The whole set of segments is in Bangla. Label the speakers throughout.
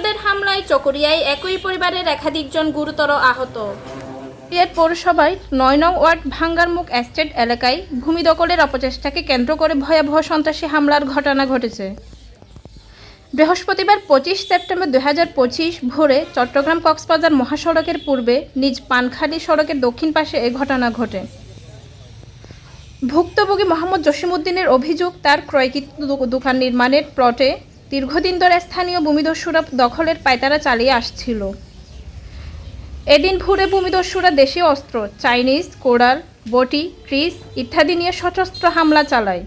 Speaker 1: সন্ত্রাসীদের হামলায় চকরিয়ায় একই পরিবারের একাধিকজন গুরুতর আহত। সিলেট পৌরসভায় নয় নং ওয়ার্ড ভাঙ্গারমুখ এস্টেট এলাকায় ভূমি দখলের অপচেষ্টাকে কেন্দ্র করে ভয়াবহ সন্ত্রাসী হামলার ঘটনা ঘটেছে। বৃহস্পতিবার পঁচিশ সেপ্টেম্বর দুই হাজার পঁচিশ ভোরে চট্টগ্রাম কক্সবাজার মহাসড়কের পূর্বে নিজ পানখালি সড়কের দক্ষিণ পাশে এ ঘটনা ঘটে। ভুক্তভোগী মোহাম্মদ জসিমউদ্দিনের অভিযোগ, তার ক্রয়কৃত দোকান নির্মাণের প্লটে দীর্ঘদিন ধরে স্থানীয় ভূমিদস্যুরা দখলের পায়তারা চালিয়ে আসছিল। এদিন ভোরে ভূমিদস্যুরা দেশীয় অস্ত্র, চাইনিজ কোড়াল বটি, ক্রিস ইত্যাদি নিয়ে সশস্ত্র হামলা চালায়।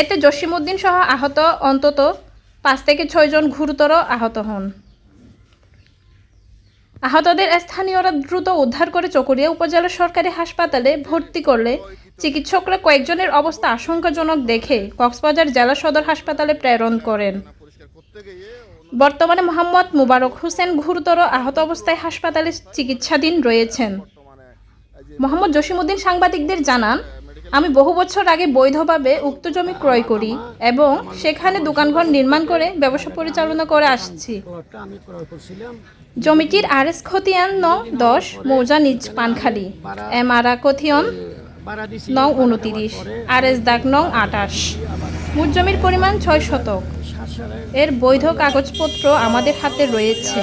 Speaker 1: এতে জসিমউদ্দিন সহ আহত অন্তত পাঁচ থেকে ছয়জন গুরুতর আহত হন। আহতদের স্থানীয়রা দ্রুত উদ্ধার করে চকরিয়া উপজেলা সরকারি হাসপাতালে ভর্তি করলে চিকিৎসকরা কয়েকজনের অবস্থা আশঙ্কাজনক দেখে কক্সবাজার জেলা সদর হাসপাতালে প্রেরণ করেন। বর্তমানে মোহাম্মদ মুবারক হোসেন গুরুতর আহত অবস্থায় হাসপাতালে চিকিৎসাধীন রয়েছেন। মোহাম্মদ জসিমউদ্দিন সাংবাদিকদের জানান, আমি বহু বছর আগে বৈধভাবে উক্ত জমি ক্রয় করি এবং সেখানে দোকানঘর নির্মাণ করে ব্যবসা পরিচালনা করে আসছি। জমিটির আর এস খতিয়ান নং দশ, মৌজা নিজ পানখালি, এম আর
Speaker 2: দিছি
Speaker 1: নং উনতিরিশ আর এস দাগ নং আটাশ। মোট জমির পরিমাণ ছয় শতক। এর বৈধ কাগজপত্র আমাদের হাতে রয়েছে।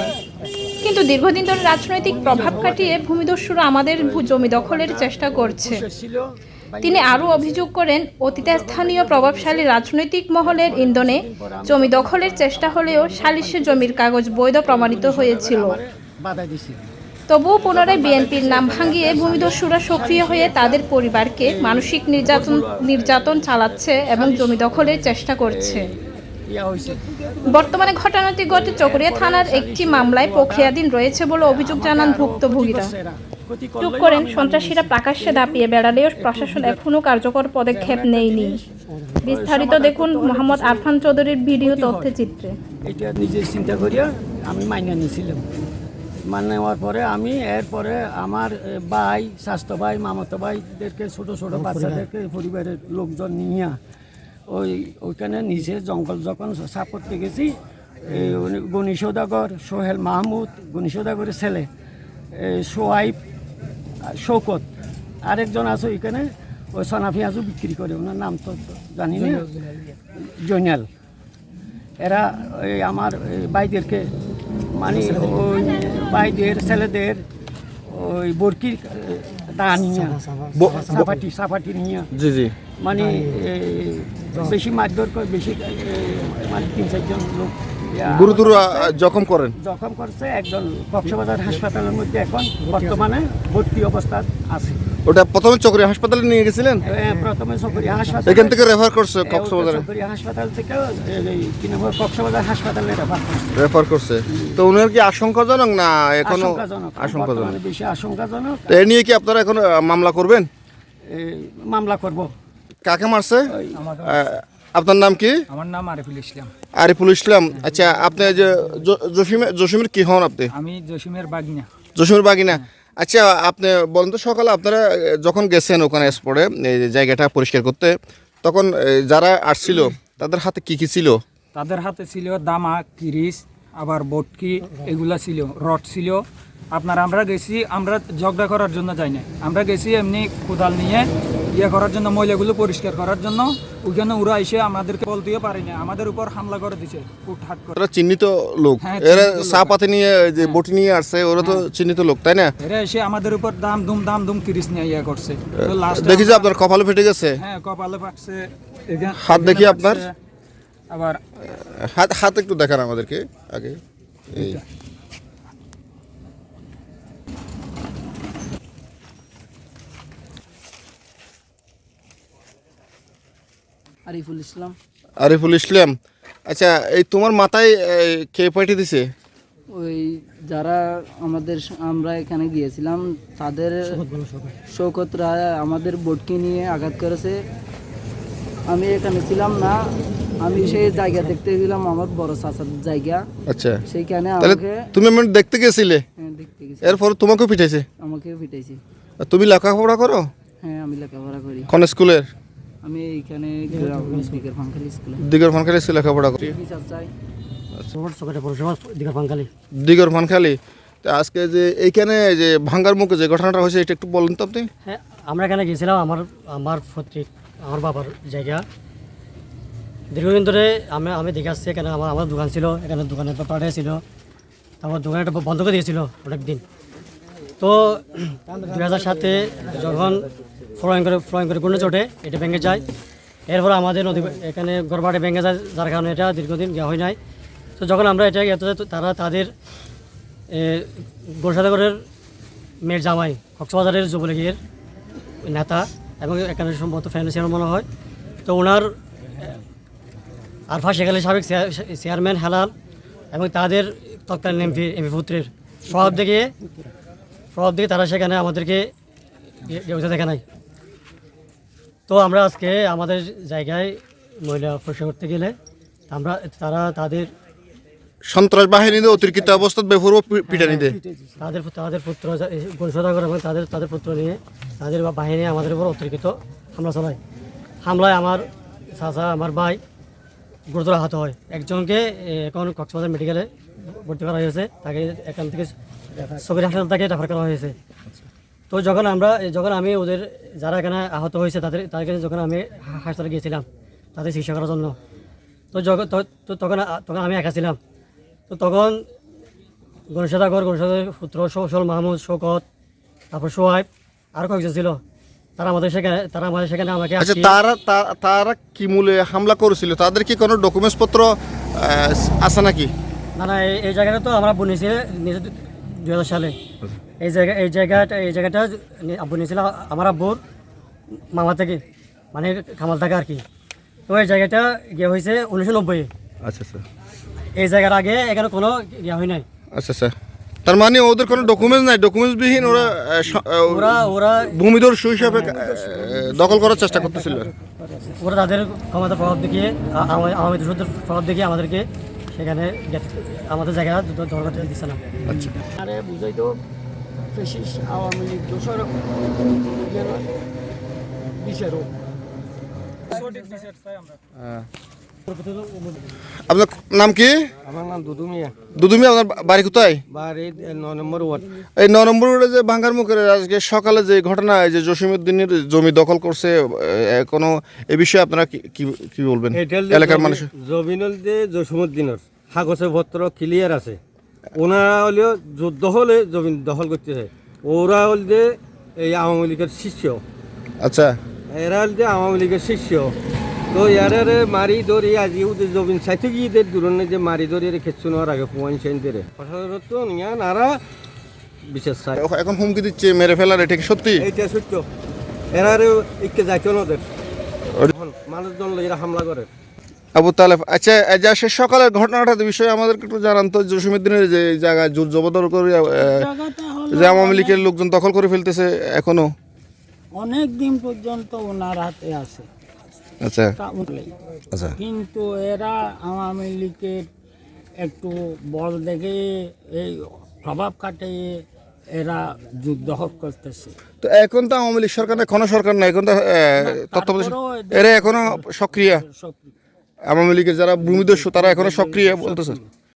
Speaker 1: কিন্তু দীর্ঘদিন ধরে রাজনৈতিক প্রভাব কাটিয়ে ভূমিদস্যুরা আমাদের জমি দখলের চেষ্টা করছে। তিনি আরও অভিযোগ করেন অতীতে স্থানীয় প্রভাবশালী রাজনৈতিক মহলের ইন্ধনে জমি দখলের চেষ্টা হলেও সালিশে জমির কাগজ বৈধ প্রমাণিত হয়েছিল। তবুও পুনরায় বিএনপির নাম ভাঙিয়ে ভূমিদস্যুরা সক্রিয় হয়ে তাদের পরিবারকে মানসিক নির্যাতন নির্যাতন চালাচ্ছে এবং জমি দখলের চেষ্টা করছে। বর্তমানে ঘটনাটি ঘটে চকরিয়া থানার একটি মামলায় প্রক্রিয়াধীন রয়েছে বলে অভিযোগ জানান ভুক্তভোগীরা।
Speaker 2: চুপ
Speaker 1: করেন সন্ত্রাসীরা প্রকাশ্যে দাপিয়ে বেড়ালেও প্রশাসন এখনও কার্যকর পদক্ষেপ নেয়নি। বিস্তারিত দেখুন মোহাম্মদ আরফান চৌধুরীর ভিডিও তথ্যচিত্রে।
Speaker 2: এটা নিজে চিন্তা করিয়া আমি মাইনা নিয়েছিলাম। মানে নেওয়ার পরে আমি এরপরে আমার ভাই স্বাস্থ্য ভাই মামাতো ভাইদেরকে ছোটো ছোট বাচ্চাদেরকে পরিবারের লোকজন নিয়ে ওই ওইখানে নিচে জঙ্গল যখন করতে গেছি এই উনি গণি সৌদাগর সোহেল মাহমুদ গণি সৌদাগরের ছেলে সোয়াইব আর শৌকত আরেকজন আছে ওইখানে ওই সোনা পেঁয়াজও বিক্রি করে ওনার নাম তো জানি না। জৈনাল এরা আমার এই ভাইদেরকে মানে ওই ভাইদের ছেলেদের ওই বরকির দা নিয়ে সাফাটি সাফাটি নিয়ে।
Speaker 3: জি জি।
Speaker 2: মানে এই, বেশি মারধর করে বেশি মানে তিন চারজন লোক
Speaker 3: গুরুতর জখম করেন?
Speaker 2: জখম করছে একজন কক্সবাজার হাসপাতালের মধ্যে এখন বর্তমানে ভর্তি অবস্থায় আছে।
Speaker 3: ওটা প্রথমে চকরি হাসপাতালে নিয়ে গেছিলেন?
Speaker 2: প্রথমে সরকারি হাসপাতাল।
Speaker 3: এখান থেকে রেফার করছে কক্সবাজারে।
Speaker 2: সরকারি হাসপাতাল থেকে এই কি নাম কক্সবাজার হাসপাতালে রেফার করছে।
Speaker 3: রেফার করছে। তো উনার কি আশঙ্কাজনক না এখনও
Speaker 2: আশঙ্কাজনক বেশি আশঙ্কাজনক।
Speaker 3: তো এ নিয়ে কি আপনারা এখন মামলা করবেন?
Speaker 2: মামলা করব।
Speaker 3: কাকে মারছে? আপনার নাম কি?
Speaker 4: আমার নাম আরিফুল ইসলাম।
Speaker 3: আরিফুল ইসলাম। আচ্ছা আপনি যে জসিমের জসিমের কি হন আপনি?
Speaker 4: আমি জসিমের বাগিনা।
Speaker 3: জসিমের বাগিনা। আচ্ছা আপনি বলেন তো সকালে আপনারা যখন গেছেন ওখানে স্পটে জায়গাটা পরিষ্কার করতে, তখন যারা আসছিল, তাদের হাতে কি কি ছিল?
Speaker 4: তাদের হাতে ছিল দামা কিরিস আবার বটকি, এগুলা ছিল, রড ছিল। আপনার, আমরা গেছি, আমরা ঝগড়া করার জন্য যাই না আমরা গেছি এমনি কোদাল নিয়ে ইয়ে করার জন্য ময়লাগুলো পরিষ্কার করার জন্য ওইখানে ওরা এসে আমাদেরকে বলতেও পারি না আমাদের উপর হামলা করে দিছে করে।
Speaker 3: তারা চিহ্নিত লোক।
Speaker 4: হ্যাঁ,
Speaker 3: এরা চা পাতি নিয়ে যে বটি নিয়ে আসছে ওরা তো চিহ্নিত লোক তাই না?
Speaker 4: এরা এসে আমাদের উপর দাম দুম দাম দুম কিরিস নিয়ে ইয়ে করছে।
Speaker 3: দেখি যে আপনার কপালে ফেটে গেছে?
Speaker 4: হ্যাঁ কপালে এখানে-
Speaker 3: হাত দেখি আপনার?
Speaker 4: আবার
Speaker 3: হাত হাত একটু দেখান আমাদেরকে আগে। এই
Speaker 5: আরিফুল ইসলাম।
Speaker 3: আরিফুল ইসলাম। আচ্ছা এই তোমার মাথায় কে পাঠিয়ে দিছে?
Speaker 5: ওই যারা আমাদের আমরা এখানে গিয়েছিলাম তাদের শৌকত রায় আমাদের বোটকে নিয়ে আঘাত করেছে। আমি এখানে ছিলাম না আমি সেই জায়গা দেখতে গেলাম আমার বড় চাচার জায়গা।
Speaker 3: আচ্ছা।
Speaker 5: সেইখানে আমাকে
Speaker 3: তুমি এমন দেখতে গেছিলে?
Speaker 5: হ্যাঁ, দেখতে গেছি।
Speaker 3: এরপর তোমাকেও পিঠাইছে
Speaker 5: আমাকে পিটাইছে।
Speaker 3: তুমি লেখাপড়া করো?
Speaker 5: হ্যাঁ আমি লেখাপড়া করি।
Speaker 3: কোন স্কুলের?
Speaker 5: আমি এইখানে স্কুলে।
Speaker 3: দিগর ফানখালি লেখাপড়া করি। দিগর ফানখালি তা আজকে যে এইখানে যে ভাঙ্গার মুখে যে ঘটনাটা হয়েছে এটা একটু বলুন তো আপনি।
Speaker 6: হ্যাঁ আমরা এখানে গিয়েছিলাম আমার আমার পত্রিক আমার বাবার জায়গা। দীর্ঘদিন ধরে আমি আমি দেখে আসছি এখানে আমার আমার দোকান ছিল এখানে দোকানের ব্যাপারে ছিল। তারপর দোকানটা বন্ধ করে দিয়েছিল অনেক দিন তো দু হাজার সাতে যখন ফ্লোয়িং করে ফ্লোয়িং করে গুণে চটে, এটা ভেঙে যায়। এরপর আমাদের নদী, এখানে গড়বাড়ে ভেঙে যায়, যার কারণে এটা দীর্ঘদিন দেওয়া হয় নাই। তো যখন আমরা এটা এত তারা তাদের গোলসাগরের মেয়ের জামাই, কক্সবাজারের যুবলীগের নেতা এবং এখানে সম্ভবত ফাইন্যান্সিয়াল মনে হয়। তো ওনার আরফা শেখ আলী সাবেক চেয়ারম্যান হেলাল এবং তাদের তৎকালীন এমপি এমপি পুত্রের প্রভাব দেখে প্রভাব দেখে তারা সেখানে আমাদেরকে ব্যবস্থা দেখে নাই। তো আমরা আজকে আমাদের জায়গায় মহিলা পরিষ্কার করতে গেলে আমরা তারা তাদের
Speaker 3: সন্ত্রাস বাহিনীতে অতিরিক্ত অবস্থা বেফুর পিটানি দেয়
Speaker 6: তাদের তাদের পুত্র গণসদাগর এবং তাদের তাদের পুত্র নিয়ে তাদের বা বাহিনী আমাদের উপর অতিরিক্ত হামলা চালায়। হামলায় আমার চাচা আমার ভাই গুরুতর আহত হয়। একজনকে এখন কক্সবাজার মেডিকেলে ভর্তি করা হয়েছে। তাকে এখান থেকে সবির হাসপাতাল থেকে রেফার করা হয়েছে। তো যখন আমরা যখন আমি ওদের যারা এখানে আহত হয়েছে তাদের তাদেরকে যখন আমি হাসপাতালে গিয়েছিলাম তাদের চিকিৎসা করার জন্য তো যখন তো- তখন তখন আমি একা ছিলাম। তো তখন গণসাদাগর গণসাদাগর পুত্র সৌসল মাহমুদ শৌকত তারপর সোহাইব আর কয়েকজন ছিল। তারা আমাদের সেখানে তারা আমাদের সেখানে আমাকে
Speaker 3: আচ্ছা তারা তারা কি মূলে হামলা করেছিল? তাদের কি কোনো ডকুমেন্টস পত্র আছে নাকি?
Speaker 6: না না এই- জায়গাটা তো আমরা বনিয়েছি দুই হাজার সালে। এই জায়গা এই জায়গাটা এই জায়গাটা আব্বু নিয়েছিল আমার আব্বুর মামা থেকে মানে খামাল থাকে আর কি। তো এই জায়গাটা গিয়ে হয়েছে উনিশশো নব্বই।
Speaker 3: আচ্ছা স্যার
Speaker 6: এই জায়গার আগে এখানে কোনো ইয়ে হয় নাই।
Speaker 3: আচ্ছা স্যার তার মানে ওদের কোনো ডকুমেন্টস নাই? ডকুমেন্টস বিহীন ওরা
Speaker 6: ওরা ওরা
Speaker 3: ভূমিদস্যু হিসাবে দখল করার চেষ্টা করতেছিল।
Speaker 6: ওরা তাদের ক্ষমতার প্রভাব দেখিয়ে আওয়ামী দুশোদের প্রভাব দেখিয়ে আমাদেরকে সেখানে আমাদের জায়গা করতে দিচ্ছে না। আচ্ছা।
Speaker 2: আরে বুঝাইতো ফেসিস আওয়ামী লীগ দোষর বিচারক
Speaker 4: সঠিক বিচার চাই আমরা
Speaker 3: আপনার নাম কি?
Speaker 2: আমার নাম দুদু মিয়া।
Speaker 3: দুদুমি আপনার বাড়ি কোথায়?
Speaker 2: বাড়ি ন নম্বর ওয়ার্ড।
Speaker 3: এই ন নম্বর রোডে যে ভাঙ্গার মুখের আজকে সকালে যে ঘটনা এই যে জসিমউদ্দিনের জমি দখল করছে কোনো এ বিষয়ে আপনারা কি কি- বলবেন? এলাকার মানুষ
Speaker 7: জমিনুল যে জসিমুদ্দিনের কাগজে পত্র ক্লিয়ার আছে। ওনারা হলেও যুদ্ধ হলে জমিন দখল করতেছে ওরা হল যে এই আওয়ামী লীগের শিষ্য।
Speaker 3: আচ্ছা।
Speaker 7: এরা হল যে আওয়ামী লীগের শিষ্য। তো এরারে মারি ধরি আজি ওদের জমিন সাইতে গিয়ে এদের দূরনে যে মারি ধরি এর খেচ্ছু নেওয়ার আগে পয়েন্ট সেন দেরে তো নিয়া নারা বিশেষ চাই
Speaker 3: এখন হুমকি দিচ্ছে মেরে ফেলার এটা সত্যি?
Speaker 7: এইটা সত্য। এরারে ইকে যাইতো না ওদের। মানুষজন এরা হামলা করে।
Speaker 3: আবু তালেব আচ্ছা যে সে সকালের ঘটনাটার বিষয়ে আমাদেরকে একটু জানান তো জসিমুদ্দিনের যে জায়গায় জোর জবরদর করে যে আওয়ামী লীগের লোকজন দখল করে ফেলতেছে এখনও?
Speaker 8: অনেক দিন পর্যন্ত ওনার হাতে আছে।
Speaker 3: আচ্ছা। আচ্ছা।
Speaker 8: কিন্তু এরা আওয়ামী লীগের একটু বল দেখে এই প্রভাব কাটিয়ে এরা যুদ্ধ করতেছে।
Speaker 3: তো এখন তো আওয়ামী লীগ সরকার না কোনো সরকার না এখন তো তত্ত্বাবধায়ক এরা এখনও সক্রিয়?
Speaker 8: সব
Speaker 3: আওয়ামী লীগের যারা ভূমিদস্যু তারা এখনও সক্রিয় বলতেছে।